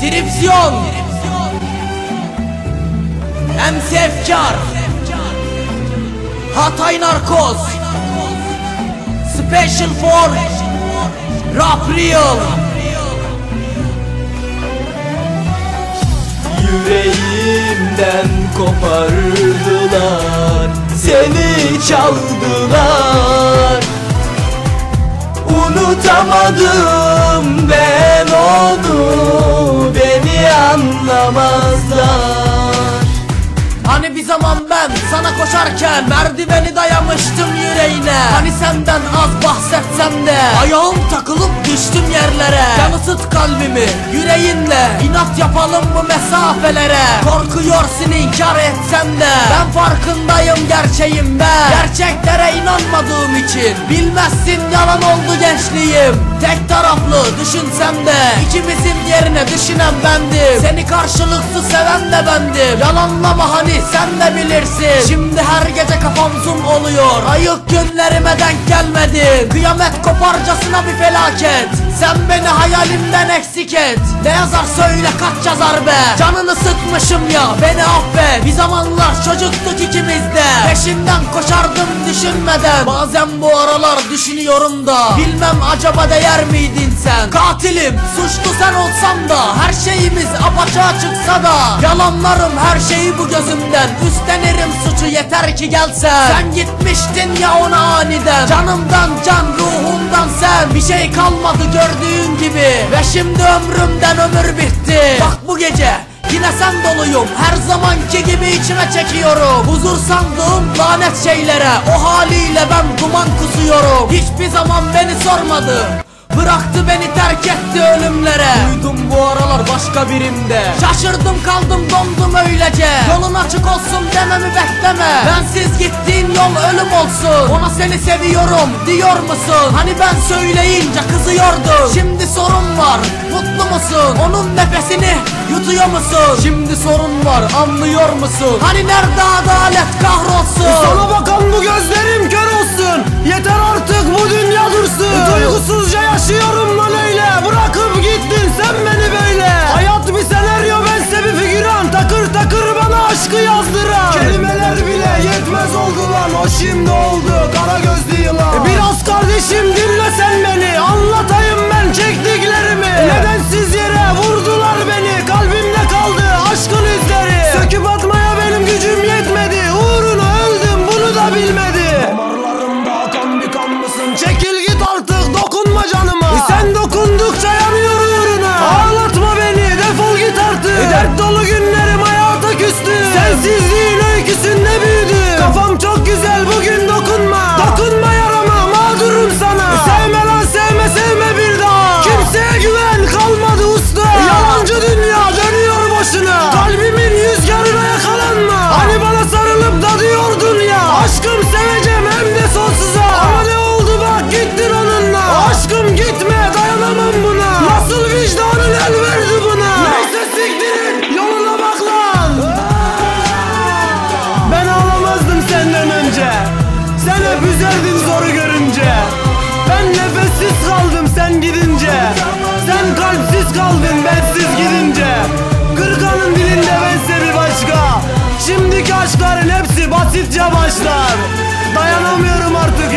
Tripsiyon MC Efkar Hatay Narkoz. Special for Rap Real. Yüreğimden kopardılar Seni çaldılar. Unutamadım anlamazlar. Hani bir zaman ben sana koşarken Merdiveni dayamıştım yüreğine. Hani senden az bahsetsem de Ayağım takılıp düştüm yerlere. Sen ısıt kalbimi yüreğinle İnat yapalım bu mesafelere. Korkuyorsun inkar etsem de Ben farkındayım gerçeğim ben. Gerçeklere inanmadığım için Bilmezsin yalan oldu gençliğim. Tek taraflı düşünsem de. İkimizin yerine düşünen bendim. Seni karşılıksız seven de bendim. Yalanlama hani sen de bilirsin. Şimdi her gece kafam zoom oluyor. Ayık günlerime denk gelmedin. Kıyamet koparcasına bir felaket. Sen beni hayalimden eksik et. Ne yazar söyle kaç yazar be? Canını sıkmışım ya beni affet. Bir zamanlar çocuktuk ikimiz de. Peşinden koşardım düşünmeden Bazen bu aralar düşünüyorum da Bilmem acaba değer miydin sen? Katilim suçlu sen olsam da Her şeyimiz apaçığa çıksa da Yalanlarım her şeyi bu gözümden. Üstlenirim suçu yeter ki gelsen. Sen gitmiştin ya ona aniden. Canımdan can ruhumdan sen. Bir şey kalmadı gördüğün gibi. Ve şimdi ömrümden ömür bitti. Bak bu gece Yine sen doluyum her zamanki gibi içime çekiyorum. Huzur sandığım lanet şeylere O haliyle ben duman kusuyorum. Hiçbir zaman beni sormadı Bıraktı beni terk etti ölümlere. Duydum bu aralar başka birimde. Şaşırdım kaldım dondum öylece. Yolun açık olsun dememi bekleme. Bensiz gittiğin yol ölüm olsun. Ona seni seviyorum diyor musun? Hani ben söyleyince kızıyordun. Şimdi sorun var. Mutlu musun? Onun nefesini yutuyor musun? Şimdi sorun var anlıyor musun? Hani nerede adalet kahrolsun? Sana bakan bu gözlerim kör olsun. Yeter artık bu dünya dursun. Duygusuzca yaşıyorum lan öyle. Bırakıp gittin sen beni böyle. Hayat bir senaryo bense bir figüran. Takır takır bana aşkı yazdıran. Kelimeler bile yetmez oldu lan O şimdi oldu kara gözlü yılan. Biraz kardeşim Sen hep üzerdin zoru görünce. Ben nefessiz kaldım sen gidince. Sen kalpsiz kaldın bensiz gidince. Kırkanın dilinde bense bir başka. Şimdiki aşkların hepsi basitçe başlar. Dayanamıyorum artık